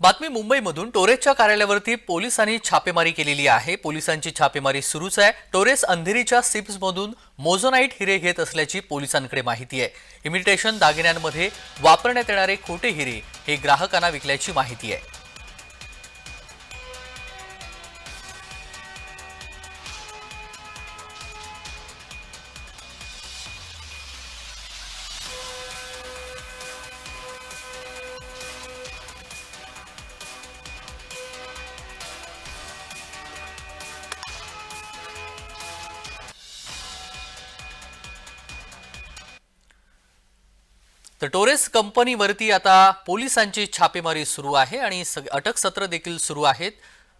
बातमी मुंबईमधून टोरेसच्या कार्यालयावरती पोलिसांनी छापेमारी केलेली आहे. पोलिसांची छापेमारी सुरूच आहे. टोरेस अंधेरीच्या सिप्समधून मोझोनाईट हिरे घेत असल्याची पोलिसांकडे माहिती आहे. इमिटेशन दागिन्यांमध्ये वापरण्यात येणारे खोटे हिरे हे ग्राहकांना विकल्याची माहिती आहे. तर टोरेस कंपनीवरती आता पोलिसांची छापेमारी सुरू आहे आणि सग- अटक सत्र देखील सुरू आहेत.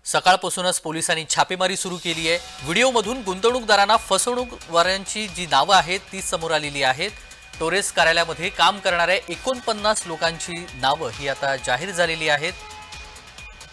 सकाळपासूनच पोलिसांनी छापेमारी सुरू केली आहे. व्हिडिओमधून गुंतवणूकदारांना फसवणूकवारांची जी नावं आहेत ती समोर आलेली आहेत. टोरेस कार्यालयामध्ये काम करणाऱ्या एकोणपन्नास लोकांची नावं ही आता जाहीर झालेली आहेत.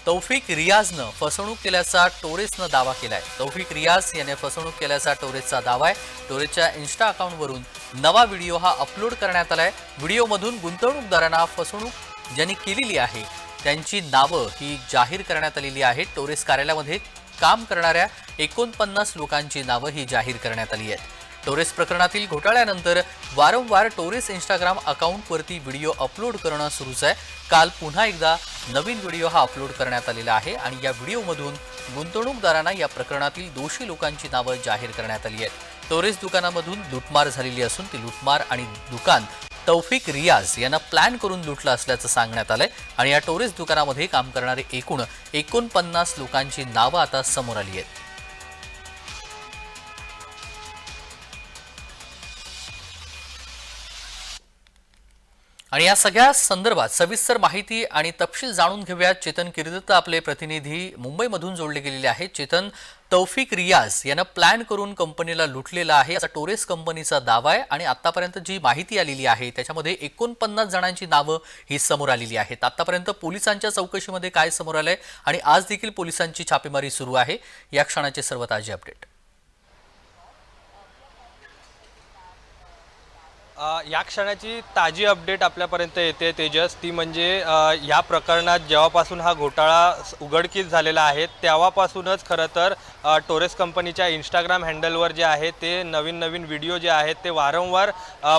तौफिक रियाजनं फसवणूक केल्याचा टोरेसनं दावा केलाय. तौफिक रियाज याने फसवणूक केल्याचा टोरेसचा दावा आहे. टोरेसच्या इन्स्टा अकाउंटवरून नवा व्हिडिओ हा अपलोड करण्यात आलाय. व्हिडिओमधून गुंतवणूकदारांना फसवणूक ज्यांनी केलेली आहे त्यांची नावं ही जाहीर करण्यात आलेली आहेत. टोरेस कार्यालयामध्ये काम करणाऱ्या एकोणपन्नास लोकांची नावं ही जाहीर करण्यात आली आहेत. टोरेस प्रकरणातील घोटाळ्यानंतर वारंवार टोरेस इंस्टाग्राम अकाउंटवरती व्हिडिओ अपलोड करणं सुरूच आहे. काल पुन्हा एकदा नवीन व्हिडिओ हा अपलोड करण्यात आलेला आहे आणि या व्हिडिओमधून गुंतवणूकदारांना या प्रकरणातील दोषी लोकांची नावं जाहीर करण्यात आली आहेत. टोरेस दुकानामधून लुटमार झालेली असून ती लुटमार आणि दुकान तौफिक रियाज यांना प्लॅन करून लुटलं असल्याचं सांगण्यात आलंय आणि या टोरेस दुकानामध्ये काम करणारे एकूण एकोणपन्नास लोकांची नावं आता समोर आली आहेत. आणि या सगळ्या संदर्भात सविस्तर माहिती आणि तपशील जाणून घेऊयात. चेतन किर्दत आपले प्रतिनिधी मुंबईमधून जोडले गेलेले आहेत. चेतन तौफिक रियाज यानं प्लॅन करून कंपनीला लुटलेला आहे. असा टोरेस कंपनीचा दावा आहे आणि आतापर्यंत जी माहिती आलेली आहे त्याच्यामध्ये एकोणपन्नास जणांची नावं ही समोर आलेली आहेत. आतापर्यंत पोलिसांच्या चौकशीमध्ये काय समोर आलंय आणि आज देखील पोलिसांची छापेमारी सुरू आहे. या क्षणाचे सर्व ताजे अपडेट. या क्षणाची ताजी अपडेट आपल्यापर्यंत येते तेजस. ती म्हणजे या प्रकरणात जेव्हापासून हा घोटाळा उघडकीस झालेला आहे तेव्हापासूनच खरं तर टोरेस कंपनीच्या इंस्टाग्राम हँडलवर जे आहे ते नवीन नवीन व्हिडिओ जे आहेत ते वारंवार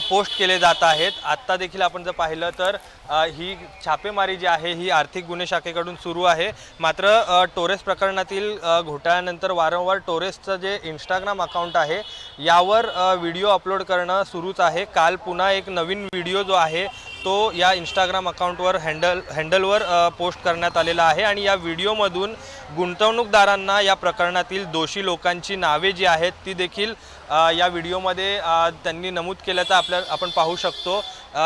पोस्ट केले जात आहेत. आत्ता देखील आपण जर पाहिलं तर ही छापेमारी जी आहे ही आर्थिक गुन्हे शाखेकडून सुरू आहे. मात्र टोरेस प्रकरणातील घोटाळ्यानंतर वारंवार टोरेसचं जे इंस्टाग्राम अकाउंट आहे यावर व्हिडिओ अपलोड करणं सुरूच आहे. काल पुन्हा एक नवीन व्हिडिओ जो आहे तो या इंस्टाग्राम अकाउंटवर हँडल हँडलवर पोस्ट करण्यात आलेला आहे आणि या व्हिडिओमधून गुंतवणूकदारांना या प्रकरणातील दोषी लोकांची नावे जी आहेत ती देखील या व्हिडिओमध्ये त्यांनी नमूद केल्याचं आपल्या आपण पाहू शकतो.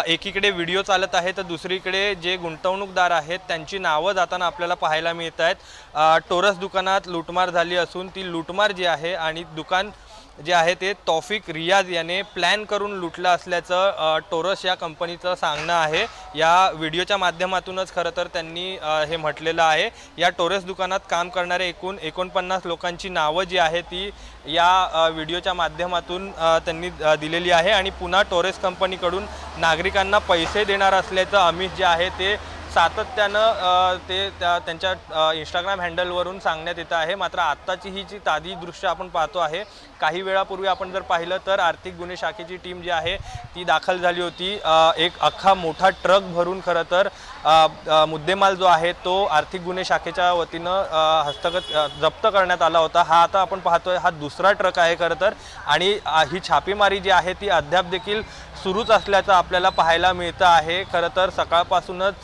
एकीकडे व्हिडिओ चालत आहे तर दुसरीकडे जे गुंतवणूकदार आहेत त्यांची नावं जाताना आपल्याला पाहायला मिळत आहेत टोरस दुकानात लूटमार झाली असून ती लूटमार जी आहे आणि दुकान जे आहे ते तौफिक रियाज याने प्लॅन करून लुटलं असल्याचं टोरस या कंपनीचं सांगणं आहे. या व्हिडिओच्या माध्यमातूनच खरं तर त्यांनी हे म्हटलेलं आहे. या टोरस दुकानात काम करणारे एकूण एकोणपन्नास लोकांची नावं जी आहे ती या व्हिडिओच्या माध्यमातून त्यांनी दिलेली आहे. आणि पुन्हा टोरेस कंपनीकडून नागरिकांना पैसे देणार असल्याचं अमित जे आहे ते सातत्यानं ते त्या त्यांच्या इंस्टाग्राम हँडलवरून सांगण्यात येतं आहे. मात्र आत्ताची ही जी ताजी दृश्य आपण पाहतो आहे काही वेळापूर्वी आपण जर पाहिलं तर आर्थिक गुन्हे शाखेची टीम जी आहे ती दाखल झाली होती. एक अख्खा मोठा ट्रक भरून खरं तर मुद्देमाल जो आहे तो आर्थिक गुन्हे शाखेच्या वतीनं हस्तगत जप्त करण्यात आला होता. हा आता आपण पाहतोय हा दुसरा ट्रक आहे खरं तर. आणि ही छापेमारी जी आहे ती अद्याप देखील सुरूच असल्याचं आपल्याला पाहायला मिळतं आहे. खरं तर सकाळपासूनच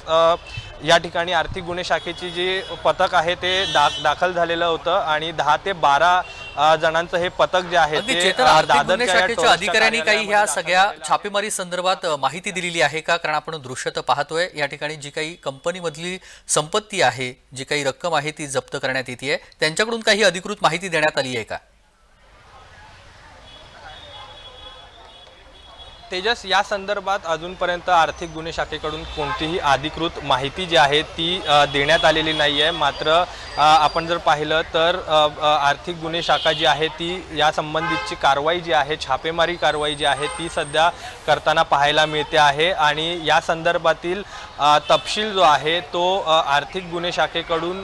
या ठिकाणी आर्थिक गुन्हे शाखेची जी पथक आहे ते दा दाखल झालेलं होतं आणि दहा ते बारा जणांचं हे पथक जे आहे ते गुन्हे शाखेच्या अधिकाऱ्यांनी काही ह्या सगळ्या. छापेमारी संदर्भात माहिती दिलेली आहे का? कारण आपण दृश्य तर पाहतोय. या ठिकाणी जी काही कंपनीमधली संपत्ती आहे जी काही रक्कम आहे ती जप्त करण्यात येते त्यांच्याकडून काही अधिकृत माहिती देण्यात आली आहे का? तेजस या संदर्भात अजूनपर्यंत आर्थिक गुन्हे शाखेकडून कोणतीही अधिकृत माहिती जी आहे ती देण्यात आलेली नाही आहे. मात्र आपण जर पाहिलं तर आर्थिक गुन्हे शाखा जी आहे ती या संबंधितची कारवाई जी आहे छापेमारी कारवाई जी आहे ती सध्या करताना पाहायला मिळते आहे. आणि या संदर्भातील तपशील जो आहे तो आर्थिक गुन्हे शाखेकडून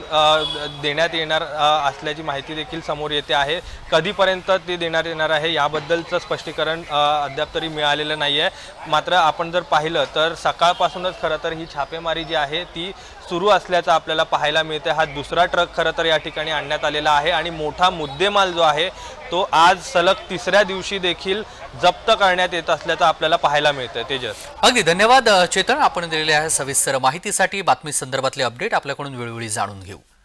देण्यात येणार असल्याची माहिती देखील समोर येते आहे. कधीपर्यंत ते देण्यात येणार आहे याबद्दलचं स्पष्टीकरण अद्याप तरी मिळालेलं नाही आहे मात्र आपण जर पाहिलं तर सकाळपासूनच खरं तर ही छापेमारी जी आहे ती सुरू असल्याचं आपल्याला पाहायला मिळते हा दुसरा ट्रक खरं तर या ठिकाणी आणण्यात आलेला आहे आणि मोठा मुद्देमाल जो आहे तो आज सलग तिसऱ्या दिवशी देखील जप्त करण्यात येत असल्याचं आपल्याला पाहायला मिळतं तेजस. अगदी धन्यवाद चेतन. आपण दिलेल्या सविस्तर माहितीसाठी बातमी संदर्भातले अपडेट आपल्याकडून वेळोवेळी जाणून घेऊ.